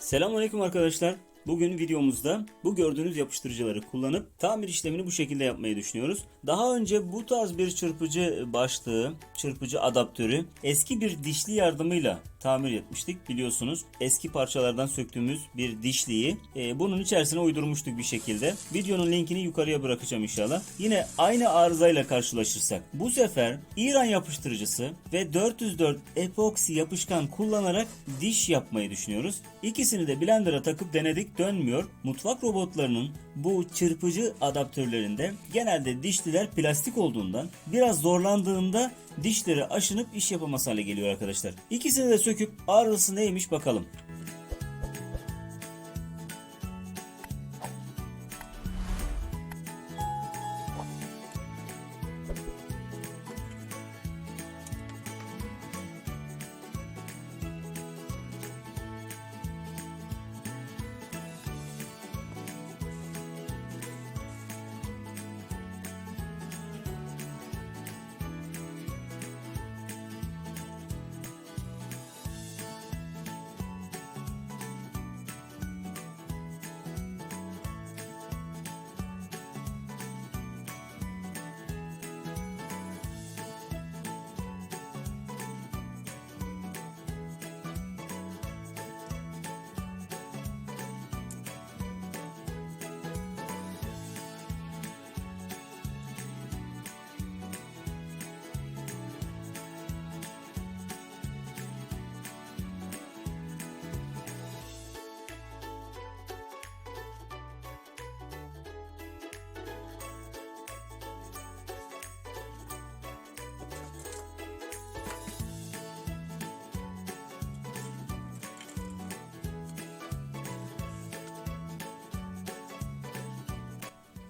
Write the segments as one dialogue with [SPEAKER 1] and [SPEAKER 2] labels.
[SPEAKER 1] Selamünaleyküm arkadaşlar. Bugün videomuzda bu gördüğünüz yapıştırıcıları kullanıp tamir işlemini bu şekilde yapmayı düşünüyoruz. Daha önce bu tarz bir çırpıcı başlığı, çırpıcı adaptörü eski bir dişli yardımıyla tamir etmiştik biliyorsunuz. Eski parçalardan söktüğümüz bir dişliyi e, bunun içerisine uydurmuştuk bir şekilde. Videonun linkini yukarıya bırakacağım inşallah. Yine aynı arızayla karşılaşırsak bu sefer İran yapıştırıcısı ve 404 epoksi yapışkan kullanarak diş yapmayı düşünüyoruz. İkisini de blender'a takıp denedik dönmüyor. Mutfak robotlarının bu çırpıcı adaptörlerinde genelde dişliler plastik olduğundan biraz zorlandığında dişleri aşınıp iş yapamaz hale geliyor arkadaşlar. İkisini de söküp arızası neymiş bakalım.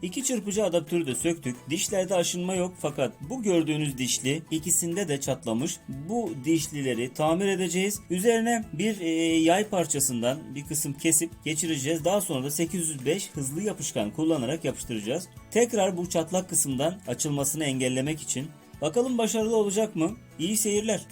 [SPEAKER 1] İki çırpıcı adaptörü de söktük. Dişlerde aşınma yok fakat bu gördüğünüz dişli ikisinde de çatlamış. Bu dişlileri tamir edeceğiz. Üzerine bir e, yay parçasından bir kısım kesip geçireceğiz. Daha sonra da 805 hızlı yapışkan kullanarak yapıştıracağız. Tekrar bu çatlak kısımdan açılmasını engellemek için. Bakalım başarılı olacak mı? İyi seyirler.